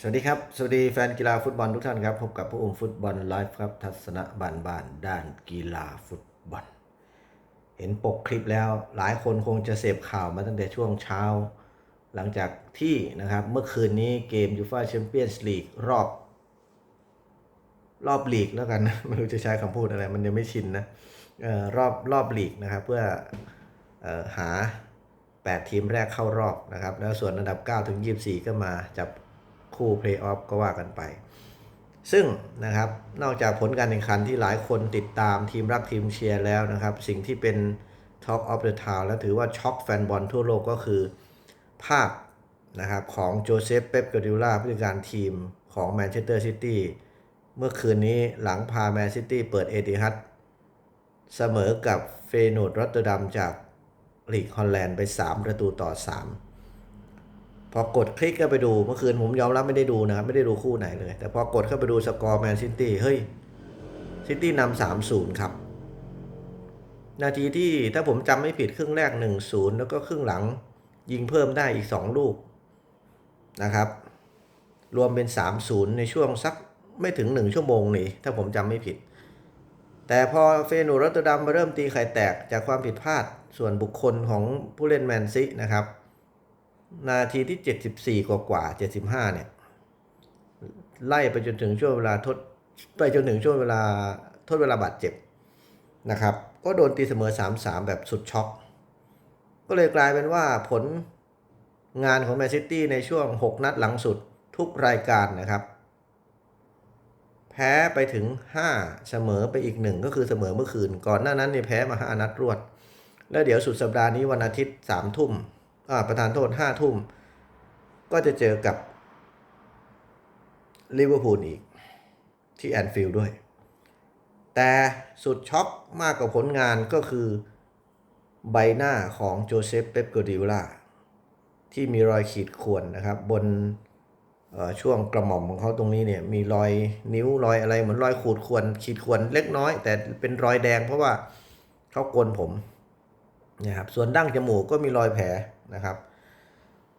สวัสดีครับ สวัสดีแฟนกีฬาฟุตบอลทุกท่านครับ พบกับผู้อุ้มฟุตบอลไลฟ์ครับ ทัศนะบานบานด้านกีฬาฟุตบอล เห็นปกคลิปแล้วหลายคนคงจะเสพข่าวมาตั้งแต่ช่วงเช้า หลังจากที่นะครับเมื่อคืนนี้เกมยูฟ a แชมเปี้ยนส์ลีกรอบ รอบลีกแล้วกันนะไม่รู้จะใช้คำพูดอะไร มันยังไม่ชินนะออรอบรอบลีกนะครับ เพื่อออหา 8 ทีมแรกเข้ารอบนะครับ แล้วส่วนอันดับ 9 ถึง 24 ก็มาจับ คู่เพลย์ออฟก็ว่ากันไป ซึ่งนะครับนอกจากผลการแข่งขันที่หลายคนติดตามทีมรักทีมเชียร์แล้วนะครับ สิ่งที่เป็น Talk of the Town และถือว่าช็อกแฟนบอลทั่วโลกก็คือภาพนะครับของโจเซฟเป๊ปกาดิโอลาผู้จัดการทีมของแมนเชสเตอร์ซิตี้เมื่อคืนนี้หลังพาแมนซิตี้เปิดเอติฮัดเสมอกับเฟยนูดรอตเตอร์ดัมจากลีกฮอลแลนด์ไป 3 ประตูต่อ 3 พอกดคลิกเข้าไปดูเมื่อคืนผมยอมรับไม่ได้ดูนะครับไม่ได้ดูคู่ไหนเลย แต่พอกดเข้าไปดูสกอร์แมนซิตี้เฮ้ยซิตี้นำสามศูนย์ครับ นาทีที่ถ้าผมจำไม่ผิดครึ่งแรก1-0แล้วก็ครึ่งหลังยิงเพิ่มได้อีก2ลูกนะครับ รวมเป็น3-0ในช่วงสักไม่ถึง1ชั่วโมงนี่ถ้าผมจำไม่ผิด แต่พอเฟนูรอตดัมมาเริ่มตีไข่แตกจากความผิดพลาดส่วนบุคคลของผู้เล่นแมนซินะครับ นาทีที่ 74 กว่ากว่า 75 เนี่ย ไล่ไปจนถึงช่วงเวลาทดไปจนถึงช่วงเวลาทดเวลาบาดเจ็บนะครับ ก็โดนตีเสมอ 3-3 แบบสุดช็อก ก็เลยกลายเป็นว่าผลงานของแมนซิตี้ในช่วง 6 นัดหลังสุดทุกรายการนะครับ แพ้ไปถึง 5 เสมอไปอีกหนึ่งก็คือเสมอเมื่อคืน ก่อนหน้านั้นเนี่ยแพ้มา 5 นัดรวด แล้วเดี๋ยวสุดสัปดาห์นี้วันอาทิตย์สามทุ่ม ประธานโทษห้าทุ่ม ก็จะเจอกับลิเวอร์พูลอีก ที่แอนฟิลด์ด้วย แต่สุดช็อกมากกว่าผลงานก็คือใบหน้าของโจเซฟเป๊ปกวาร์ดิโอลาที่มีรอยขีดข่วนนะครับ บนช่วงกระหม่อมของเขาตรงนี้เนี่ยมีรอยนิ้วรอยอะไรเหมือนรอยขูดข่วนขีดข่วนเล็กน้อย แต่เป็นรอยแดงเพราะว่าเขาโกนผมนะครับส่วนดั้งจมูกก็มีรอยแผล นะครับ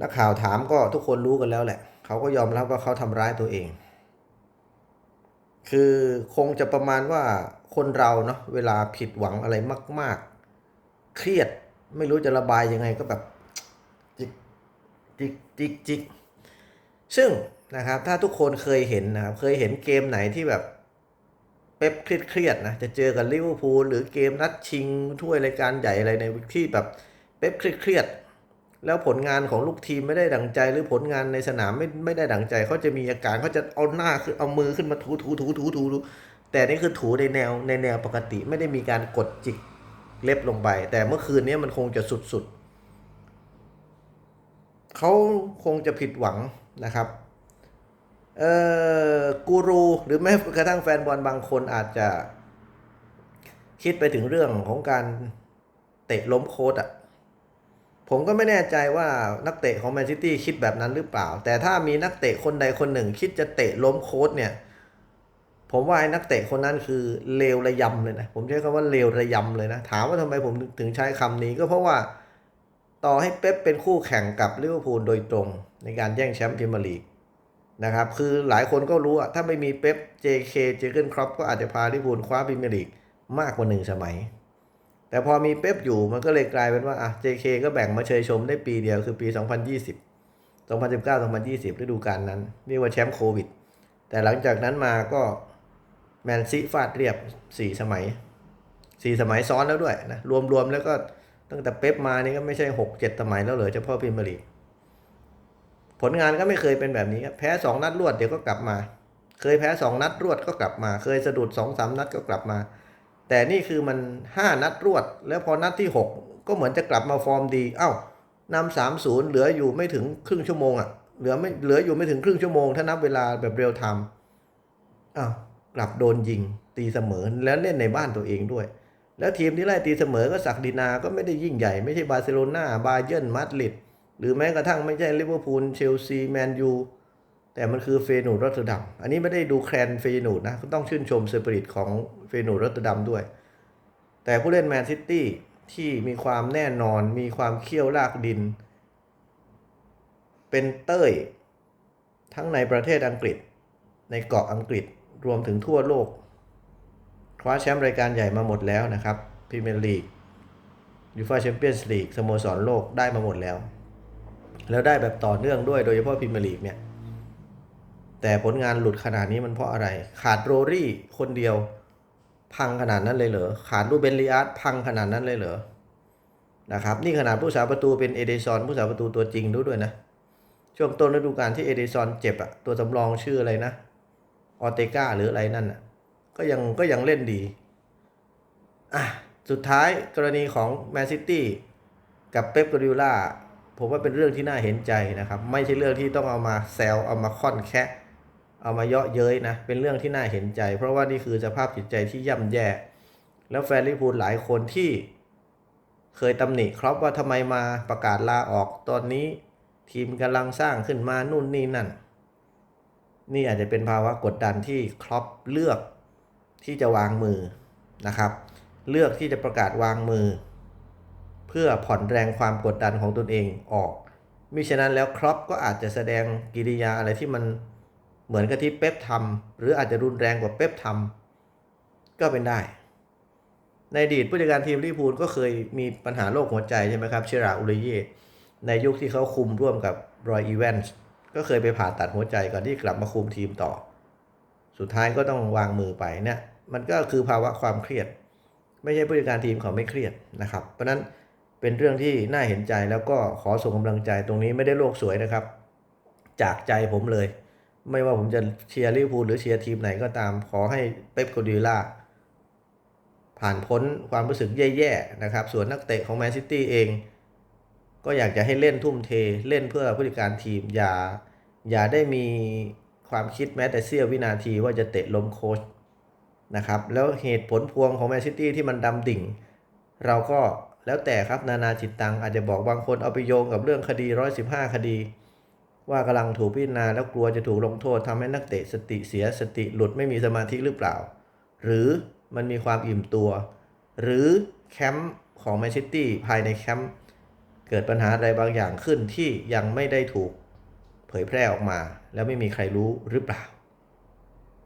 นักข่าวถามก็ทุกคนรู้กันแล้วแหละ เขาก็ยอมรับว่าเขาทำร้ายตัวเอง คือคงจะประมาณว่าคนเราเนาะเวลาผิดหวังอะไรมาก ๆ เครียดไม่รู้จะระบายยังไงก็แบบจิกจิกจิกจิกซึ่งนะครับถ้าทุกคนเคยเห็นนะครับเคยเห็นเกมไหนที่แบบเป๊ปเครียดๆนะจะเจอกับลิเวอร์พูลหรือเกมนัดชิงถ้วยรายการใหญ่อะไรในที่แบบเป๊ปเครียดๆ แล้วผลงานของลูกทีมไม่ได้ดังใจ หรือผลงานในสนามไม่ไม่ได้ดังใจเขาจะมีอาการเขาจะเอาหน้าคือเอามือขึ้นมาถูถูถูถูถูแต่นี่คือถูในแนวในแนวปกติไม่ได้มีการกดจิกเล็บลงไป แต่เมื่อคืนนี้มันคงจะสุดๆเขาคงจะผิดหวังนะครับเอ่อกูรูหรือแม้กระทั่งแฟนบอลบางคนอาจจะคิดไปถึงเรื่องของการเตะล้มโค้ดอะ ผมก็ไม่แน่ใจว่านักเตะของแมนซิตี้คิดแบบนั้นหรือเปล่า แต่ถ้ามีนักเตะคนใดคนหนึ่ง คิดจะเตะล้มโค้ดเนี่ย ผมว่าไอ้นักเตะคนนั้นคือเลวระยำเลยนะ ผมใช้คำว่าเลวระยำเลยนะ ถามว่าทำไมผมถึงใช้คำนี้ก็เพราะว่าต่อให้เป๊ปเป็นคู่แข่งกับลิเวอร์พูลโดยตรง ในการแย่งแชมป์พรีเมียร์ลีกนะครับ คือหลายคนก็รู้อะถ้าไม่มีเป๊ป JK เจอร์เกนครอปก็อาจจะพาลิเวอร์พูลคว้าพรีเมียร์ลีกมากกว่าหนึ่งสมัย แต่พอมีเป๊ปอยู่มันก็เลยกลายเป็นว่าอะ JK ก็แบ่งมาเชยชมได้ปีเดียวคือปี 2020 2019 2020ฤดูกาลนั้นนี่ว่าแชมป์โควิด แต่หลังจากนั้นมาก็แมนซีฟาดเรียบ 4 สมัย 4 สมัยซ้อนแล้วด้วยนะ รวมๆแล้วก็ตั้งแต่เป๊ปมานี่ก็ไม่ใช่ 6-7 สมัยแล้วเหรอเฉพาะพรีเมียร์ลีกผลงานก็ไม่เคยเป็นแบบนี้ครับแพ้สองนัดรวดเดี๋ยวก็กลับมา เคยแพ้สองนัดรวดก็กลับมา เคยสะดุดสองสามนัดก็กลับมา แต่นี่คือมันห้านัดรวด แล้วพอนัดที่หกก็เหมือนจะกลับมาฟอร์มดี เอ้านำสามศูนย์เหลืออยู่ไม่ถึงครึ่งชั่วโมงอะ่ะเหลือไม่เหลืออยู่ไม่ถึงครึ่งชั่วโมง ถ้านับเวลาแบบเรียลไทม์อ้าวกลับโดนยิงตีเสมอแล้วเล่นในบ้านตัวเองด้วย แล้วทีมที่ไล่ตีเสมอก็สักดินา ก็ไม่ได้ยิ่งใหญ่ ไม่ใช่บาร์เซโลนาบาเยิร์นมาดริดหรือแม้กระทั่งไม่ใช่ลิเวอร์พูลเชลซีแมนยู แต่มันคือเฟยนูรอตเตอร์ดัม อันนี้ไม่ได้ดูแคลนเฟยนูนะก็ต้องชื่นชมสปิริตของเฟยนูรอตเตอร์ดัมด้วย แต่ผู้เล่นแมนซิตี้ที่มีความแน่นอน มีความเขี้ยวลากดิน เป็นเต้ย ทั้งในประเทศอังกฤษ ในเกาะอังกฤษ รวมถึงทั่วโลก คว้าแชมป์รายการใหญ่มาหมดแล้วนะครับพรีเมียร์ลีกยูฟ่าแชมเปี้ยนส์ลีกสโมสรโลกได้มาหมดแล้ว แล้วได้แบบต่อเนื่องด้วยโดยเฉพาะพรีเมียร์ลีกเนี่ย แต่ผลงานหลุดขนาดนี้มันเพราะอะไร ขาดโรรี่คนเดียว พังขนาดนั้นเลยเหรอ ขาดรูเบนลิอาร์ตพังขนาดนั้นเลยเหรอ นะครับ นี่ขนาดผู้สาประตูเป็นเอเดซอนผู้สาประตูตัวจริงด้วยนะ ช่วงต้นฤดูกาลที่เอเดซอนเจ็บอะตัวสำรองชื่ออะไรนะ ออเตกาหรืออะไรนั่นอะก็ยังก็ยังเล่นดี อะ สุดท้ายกรณีของแมนซิตี้กับเป๊ปก a ดิล่าผมว่าเป็นเรื่องที่น่าเห็นใจนะครับ ไม่ใช่เรื่องที่ต้องเอามาแซวเอามาค่อนแคะ เอามาเยาะเย้ยนะ เป็นเรื่องที่น่าเห็นใจ เพราะว่านี่คือสภาพจิตใจที่ย่ำแย่ แล้วแฟนลิพูลหลายคนที่เคยตำหนิครับว่าทำไมมาประกาศลาออกตอนนี้ ทีมกำลังสร้างขึ้นมานู่นนี่นั่น นี่อาจจะเป็นภาวะกดดันที่ครอปเลือกที่จะวางมือนะครับ เลือกที่จะประกาศวางมือ เพื่อผ่อนแรงความกดดันของตนเองออกมิฉะนั้นแล้วครอปก็อาจจะแสดงกิริยาอะไรที่มัน เหมือนกับที่เป๊ปทำหรืออาจจะรุนแรงกว่าเป๊ปทำก็เป็นได้ ในอดีตผู้จัดการทีมลิเวอร์พูลก็เคยมีปัญหาโรคหัวใจใช่ไหมครับเชราอุริเย่ในยุคที่เขาคุมร่วมกับรอยอีแวนส์ก็เคยไปผ่าตัดหัวใจก่อนที่กลับมาคุมทีมต่อ สุดท้ายก็ต้องวางมือไปเนี่ยมันก็คือภาวะความเครียด ไม่ใช่ผู้จัดการทีมเขาไม่เครียดนะครับ เพราะฉะนั้นเป็นเรื่องที่น่าเห็นใจแล้วก็ขอส่งกำลังใจตรงนี้ไม่ได้โลกสวยนะครับ จากใจผมเลย ไม่ว่าผมจะเชียร์ลิเวอร์พูลหรือเชียร์ทีมไหนก็ตาม ขอให้เป๊ปโกดิล่าผ่านพ้นความรู้สึกแย่ๆนะครับ ส่วนนักเตะของแมนซิตี้เอง ก็อยากจะให้เล่นทุ่มเทเล่นเพื่อผู้จัดการทีม อย่า อย่าได้มีความคิดแม้แต่เสี้ยววินาทีว่าจะเตะล้มโค้ชนะครับ แล้วเหตุผลพวงของแมนซิตี้ที่มันดำดิ่ง เราก็แล้วแต่ครับนานาจิตตังอาจจะบอกบางคนเอาไปโยงกับเรื่องคดี 115 คดี ว่ากำลังถูกพิจารณาแล้วกลัวจะถูกลงโทษทำให้นักเตะสติเสียสติหลุดไม่มีสมาธิหรือเปล่า หรือมันมีความอิ่มตัว หรือแคมป์ของแมนซิตี้ภายในแคมป์เกิดปัญหาอะไรบางอย่างขึ้นที่ยังไม่ได้ถูกเผยแพร่ออกมา แล้วไม่มีใครรู้หรือเปล่า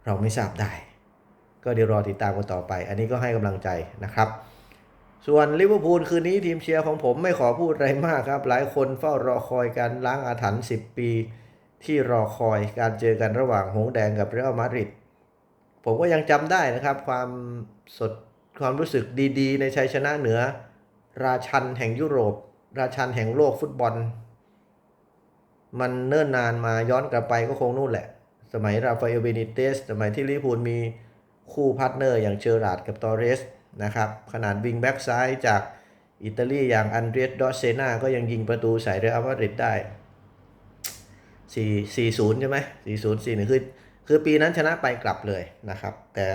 เราไม่ทราบได้ ก็เดี๋ยวรอติดตามกันต่อไป อันนี้ก็ให้กำลังใจนะครับ ส่วนลิเวอร์พูลคืนนี้ทีมเชียร์ของผมไม่ขอพูดอะไรมากครับ หลายคนเฝ้ารอคอยการล้างอาถรรพ์10 ปี ที่รอคอยการเจอกันระหว่างหงส์แดงกับเรอัลมาดริดผมก็ยังจำได้นะครับ ความสดความรู้สึกดีๆ ในชัยชนะเหนือ ราชันแห่งยุโรป ราชันแห่งโลกฟุตบอล มันเนิ่นนานมาย้อนกลับไปก็คงนู่นแหละ สมัยราฟาเอลเบนิเตส สมัยที่ลิเวอร์พูลมีคู่พาร์ทเนอร์อย่างเจอราร์ดกับตอเรส นะครับขนาดวิงแบ็กซ้ายจากอิตาลีอย่างอันเดรสดอเซนาก็ยังยิงประตูใส่เรอัลมาดริดได้4 40ใช่ไหม40 41คือคือปีนั้นชนะไปกลับเลยนะครับ แต่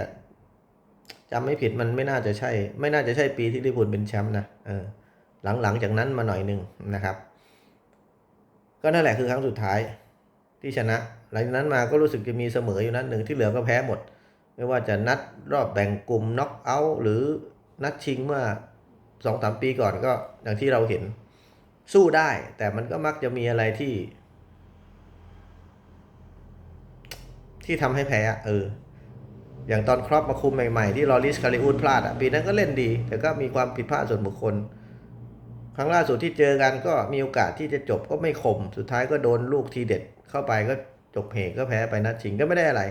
จำไม่ผิดมันไม่น่าจะใช่ ไม่น่าจะใช่ปีที่ลิเวอร์พูลเป็นแชมป์นะเออหลังหลังจากนั้นมาหน่อยหนึ่งนะครับ ก็นั่นแหละคือครั้งสุดท้ายที่ชนะ หลังจากนั้นมาก็รู้สึกจะมีเสมออยู่นัดหนึ่งที่เหลือก็แพ้หมด ไม่ว่าจะนัดรอบแบ่งกลุ่มน็อกเอาท์หรือนัดชิงเมื่อสองสามปีก่อนก็อย่างที่เราเห็นสู้ได้ แต่มันก็มักจะมีอะไรที่ ที่ทำให้แพ้อะเออ อย่างตอนครอปมาคุมใหม่ๆ ที่ลอริสคาริอูนพลาดอะปีนั้นก็เล่นดี แต่ก็มีความผิดพลาดส่วนบุคคล ครั้งล่าสุดที่เจอกันก็มีโอกาสที่จะจบก็ไม่คม สุดท้ายก็โดนลูกทีเด็ดเข้าไปก็จบเหตุก็แพ้ไปนัดชิงก็ไม่ได้อะไร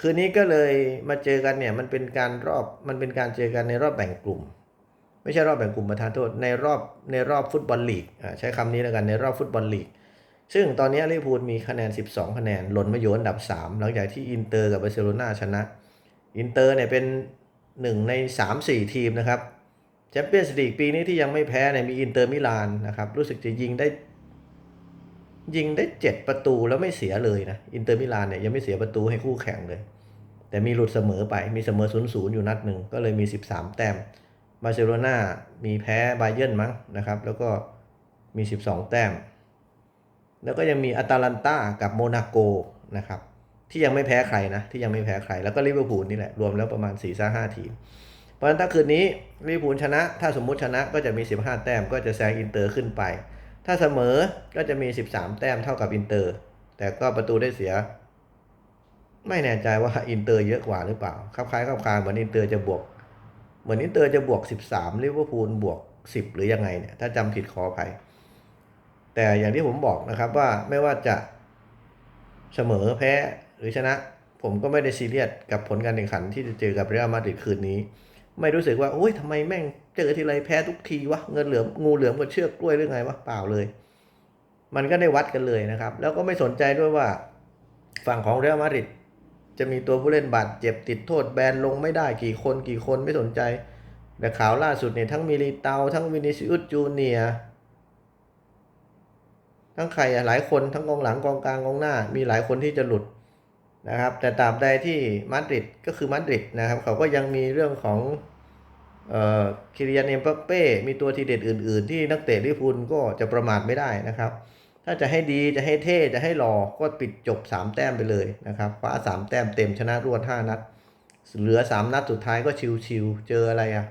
คืนนี้ก็เลยมาเจอกันเนี่ยมันเป็นการรอบมันเป็นการเจอกันในรอบแบ่งกลุ่ม ไม่ใช่รอบแบ่งกลุ่มประธานโทษในรอบในรอบฟุตบอลลีกอ่าใช้คำนี้แล้วกันในรอบฟุตบอลลีก ซึ่งตอนนี้ลิเวอร์พูลมีคะแนน 12 คะแนนหล่นมาอยู่อันดับ 3 หลังจากที่อินเตอร์กับบาร์เซโลนาชนะอินเตอร์เนี่ยเป็นหนึ่งใน 3-4 ทีมนะครับแชมเปี้ยนส์ลีกปีนี้ที่ยังไม่แพ้เนี่ยมีอินเตอร์มิลานนะครับรู้สึกจะยิงได้ ยิงได้7ประตูแล้วไม่เสียเลยนะ อินเตอร์มิลานเนี่ยยังไม่เสียประตูให้คู่แข่งเลย แต่มีหลุดเสมอไป มีเสมอ0-0อยู่นัดหนึ่ง ก็เลยมี 13 แต้ม บาร์เซโลนามีแพ้ไบเยิร์นมั้งนะครับ แล้วก็มี 12 แต้ม แล้วก็ยังมีอตาลันตากับโมนาโกนะครับ ที่ยังไม่แพ้ใครนะ ที่ยังไม่แพ้ใคร แล้วก็ลิเวอร์พูลนี่แหละ รวมแล้วประมาณ4ี่ห้าทีม เพราะฉะนั้นถ้าคืนนี้ลิเวอร์พูลชนะ ถ้าสมมุติชนะก็จะมี 15 แต้ม ก็จะแซงอินเตอร์ขึ้นไป ถ้าเสมอก็จะมี 13 แต้มเท่ากับอินเตอร์ แต่ก็ประตูได้เสีย ไม่แน่ใจว่าอินเตอร์เยอะกว่าหรือเปล่าครับคล้ายครับคลาเหมือนอินเตอร์จะบวก เหมือนอินเตอร์จะบวก 13ลิเวอร์พูลบวก 10 หรือยังไงเนี่ย ถ้าจำผิดขออภัยแต่อย่างที่ผมบอกนะครับว่าไม่ว่าจะเสมอแพ้หรือชนะ ผมก็ไม่ได้ซีเรียสกับผลการแข่งขันที่จะเจอกับเรอัลมาดริดคืนนี้ ไม่รู้สึกว่าโอ้ยทำไมแม่ง จอทีไรแพ้ทุกทีวะเงินเหลือมงูเหลือมกับเชือกกล้วยหรือไงวะเปล่าเลย มันก็ได้วัดกันเลยนะครับ แล้วก็ไม่สนใจด้วยว่า ฝั่งของเรอัลมาดริดจะมีตัวผู้เล่นบาดเจ็บติดโทษแบนลงไม่ได้กี่คนกี่คนไม่สนใจแต่ข่าวล่าสุดเนี่ยทั้งมิลิเตาทั้งวินิซิอุสจูเนียทั้งใครอะหลายคนทั้งกองหลังกองกลางกองหน้า มีหลายคนที่จะหลุดนะครับ แต่ตราบใดที่มาดริดก็คือมาดริดนะครับ เขาก็ยังมีเรื่องของ คิริยานเอ็มบัปเป้ มีตัวทีเด็ดอื่น ๆ ที่นักเตะลิพูลก็จะประมาทไม่ได้นะครับ ถ้าจะให้ดีจะให้เท่จะให้หล่อก็ปิดจบ 3 แต้มไปเลยนะครับคว้า3 แต้มเต็มชนะรวด 5 นัด เหลือ 3 นัดสุดท้ายก็ชิวๆเจออะไรอะ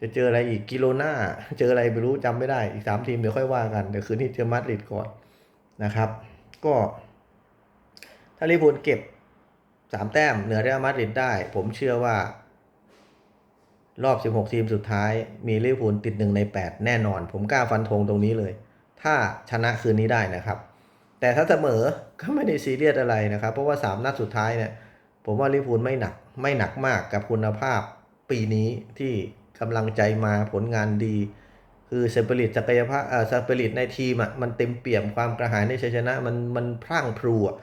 จะเจออะไรอีกกิโลนาเจออะไรไม่รู้จำไม่ได้อีก3ทีมเดี๋ยวค่อยว่ากันเดี๋ยวคืนนี้เจอมาดริดก่อนนะครับ ก็ ถ้าลิพูลเก็บ3แต้มเหนือเรอัลมาดริดได้ ผมเชื่อว่า รอบ 16 ทีมสุดท้าย มีลิเวอร์พูลติด1ใน 8 แน่นอน ผมกล้าฟันธงตรงนี้เลย ถ้าชนะคืนนี้ได้นะครับ แต่ถ้าเสมอก็ไม่ได้ซีเรียสอะไรนะครับ เพราะว่า 3 นัดสุดท้ายเนี่ยผมว่าลิเวอร์พูลไม่หนักไม่หนักมากกับคุณภาพปีนี้ที่กำลังใจมาผลงานดี คือสปิริตศักยภาพเอ่อสปิริตในทีมอะมันเต็มเปี่ยมความกระหายในชัยชนะมันมันพรั่งพรูอะ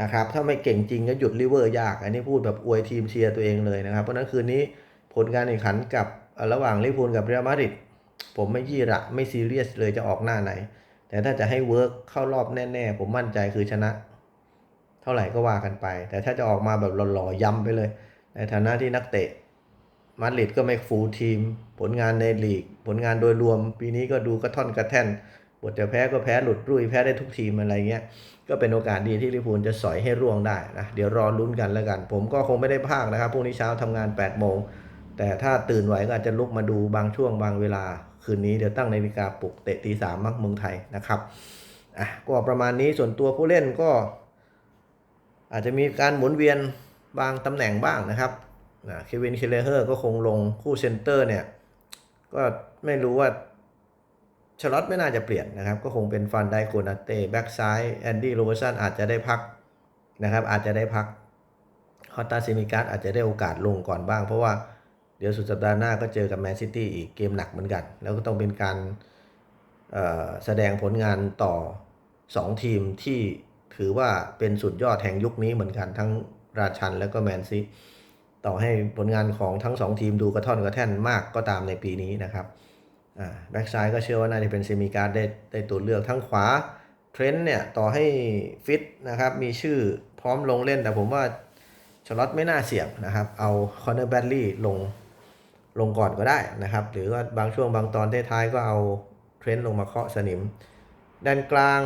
นะครับถ้าไม่เก่งจริงก็หยุดลิเวอร์ยาก อันนี้พูดแบบอวยทีมเชียร์ตัวเองเลยนะครับ เพราะนั้นคืนนี้ ลการแข่งขันกับระหว่างลิเวอร์พูลกับเรอัลมาดริดผมไม่ยี่ระไม่ซีเรียสเลยจะออกหน้าไหน แต่ถ้าจะให้เวิร์กเข้ารอบแน่ ๆ ผมมั่นใจคือชนะ เท่าไหร่ก็ว่ากันไป แต่ถ้าจะออกมาแบบหล่อๆย้ำไปเลย ในฐานะที่นักเตะมาดริดก็ไม่ฟูลทีม ผลงานในลีก ผลงานโดยรวม ปีนี้ก็ดูกระท่อนกระแท่นบทจะแพ้ก็แพ้หลุดรุ่ยแพ้ได้ทุกทีมอะไรเงี้ย ก็เป็นโอกาสดีที่ลิพูลจะสอยให้ร่วงได้นะ เดี๋ยวรอลุ้นกันแล้วกัน ผมก็คงไม่ได้พากนะครับพรุ่งนี้เช้าทำงาน 8 โมง แต่ถ้าตื่นไหวก็อาจจะลุกมาดูบางช่วงบางเวลา คืนนี้เดี๋ยวตั้งนาฬิกาปลุกเตะตีสามมักเมืองไทยนะครับอะก็ประมาณนี้ส่วนตัวผู้เล่นก็ อาจจะมีการหมุนเวียนบางตำแหน่งบ้างนะครับนะเควินเคเลเฮอร์ก็คงลงคู่เซนเตอร์เนี่ย ก็ไม่รู้ว่าชลอตไม่น่าจะเปลี่ยนนะครับ ก็คงเป็นฟันไดโกนาเต้แบ็กซ้ายแอนดี้โรเบอร์สันอาจจะได้พักนะครับ อาจจะได้พักฮอตตาซิมิการ์อาจจะได้โอกาสลงก่อนบ้างเพราะว่า เดี๋ยวสุดสัปดาห์หน้าก็เจอกับแมนซิตี้อีกเกมหนักเหมือนกัน แล้วก็ต้องเป็นการแสดงผลงานต่อ 2 ทีมที่ถือว่าเป็นสุดยอดแห่งยุคนี้เหมือนกันทั้งราชันและก็แมนซีต่อให้ผลงานของทั้ง 2 ทีมดูกระท่อนกระแท่นมากก็ตามในปีนี้นะครับแบ็กซ้ายก็เชื่อว่าน่าจะเป็นเซมิการ์ดได้ได้ตัวเลือกทั้งขวาเทรนต์เนี่ยต่อให้ฟิตนะครับมีชื่อพร้อมลงเล่นแต่ผมว่าชลอตไม่น่าเสี่ยงนะครับ เอาคอนเนอร์แบดลี่ลง ลงก่อนก็ได้นะครับ หรือว่าบางช่วงบางตอนท้ายๆก็เอาเทรนต์ลงมาเคาะสนิม ด้านกลาง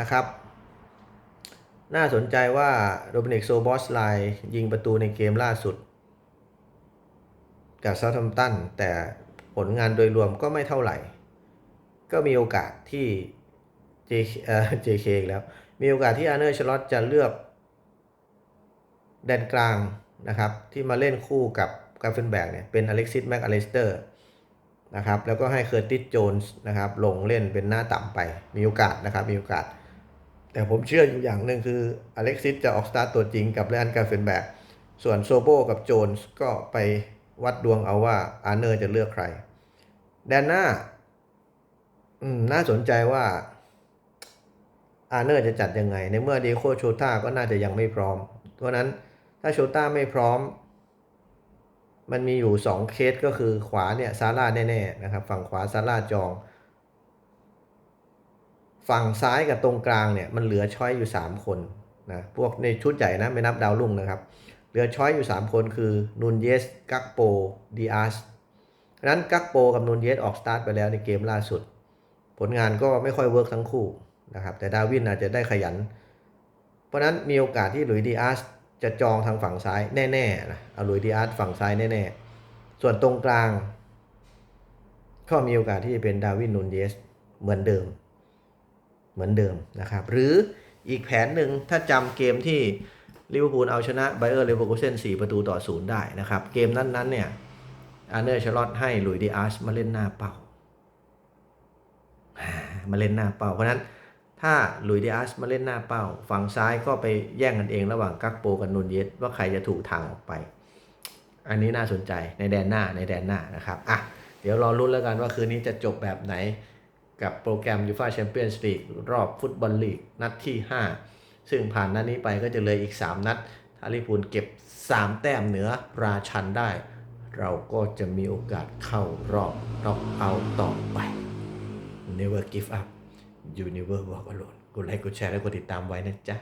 นะครับ น่าสนใจว่าโรบินิกโซบอสไลยิงประตูในเกมล่าสุด กับซาทัมตันแต่ผลงานโดยรวมก็ไม่เท่าไหร่ ก็มีโอกาสที่ J เอ่อ JK แล้ว มีโอกาสที่อาร์เนอร์ชลอตจะเลือกแดนกลางนะครับ ที่มาเล่นคู่กับ กราเฟนแบกเนี่ยเป็นอเล็กซิสแม็กอเลสเตอร์นะครับแล้วก็ให้เคอร์ติสโจนส์นะครับลงเล่นเป็นหน้าต่ำไปมีโอกาสนะครับมีโอกาส แต่ผมเชื่ออยู่อย่างหนึ่งคืออเล็กซิสจะออกสตาร์ตตัวจริงกับเลอันกาฟเฟนแบกส่วนโซโบกับโจนส์ก็ไปวัดดวงเอาว่าอาร์เนอร์จะเลือกใครแดนหน้าอืมน่าสนใจว่าอาร์เนอร์จะจัดยังไง ในเมื่อเดโคโชต้าก็น่าจะยังไม่พร้อมเพราะนั้นถ้าโชต้าไม่พร้อม มันมีอยู่ 2 เคสก็คือขวาเนี่ยซาร่าแน่ๆนะครับ ฝั่งขวาซาร่าจอง ฝั่งซ้ายกับตรงกลางเนี่ยมันเหลือช้อยอยู่ 3 คนนะพวกในชุดใหญ่นะไม่นับดาวรุ่งนะครับ เหลือช้อยอยู่ 3 คนคือนูนเยสกักโปดีอาสนั้นกักโปกับนูนเยสออกสตาร์ทไปแล้วในเกมล่าสุด ผลงานก็ไม่ค่อยเวิร์กทั้งคู่นะครับแต่ดาวินอาจจะได้ขยัน เพราะนั้นมีโอกาสที่หลุยดีอาส จะจองทางฝั่งซ้ายแน่ๆนะเอาลุยดีอาสฝั่งซ้ายแน่ๆ ส่วนตรงกลาง ก็มีโอกาสที่จะเป็นดาวินนูนเยสเหมือนเดิม เหมือนเดิมนะครับ หรืออีกแผนหนึ่งถ้าจำเกมที่ลิเวอร์พูลเอาชนะไบเออร์เลเวอร์คูเซน4ประตูต่อศูนย์ได้นะครับ เกมนั้นๆเนี่ยอาร์เนอร์ชลอตให้ลุยดีอาร์ชมาเล่นหน้าเป้ามาเล่นหน้าเป้าเพราะนั้น ถ้าลุยส์ดีอาร์ชมาเล่นหน้าเป้า ฝั่งซ้ายก็ไปแย่งกันเองระหว่างกักโปกับนูนเยสว่าใครจะถูกทางออกไป อันนี้น่าสนใจในแดนหน้าในแดนหน้านะครับอะเดี๋ยวรอรุ้นแล้วกันว่าคืนนี้จะจบแบบไหนกับโปรแกรมยูฟาแชมเปี้ยนส์ลีกรอบฟุตบอลลีกนัดที่ 5 ซึ่งผ่านนัดนี้ไปก็จะเลยอีก 3 นัด ถ้าลิพูลเก็บ 3 แต้มเหนือราชันได้ เราก็จะมีโอกาสเข้ารอบน็อกเอาต่อไป Never give up You never walk alone กดไลค์กดแชร์และกดติดตามไว้นะจ๊ะ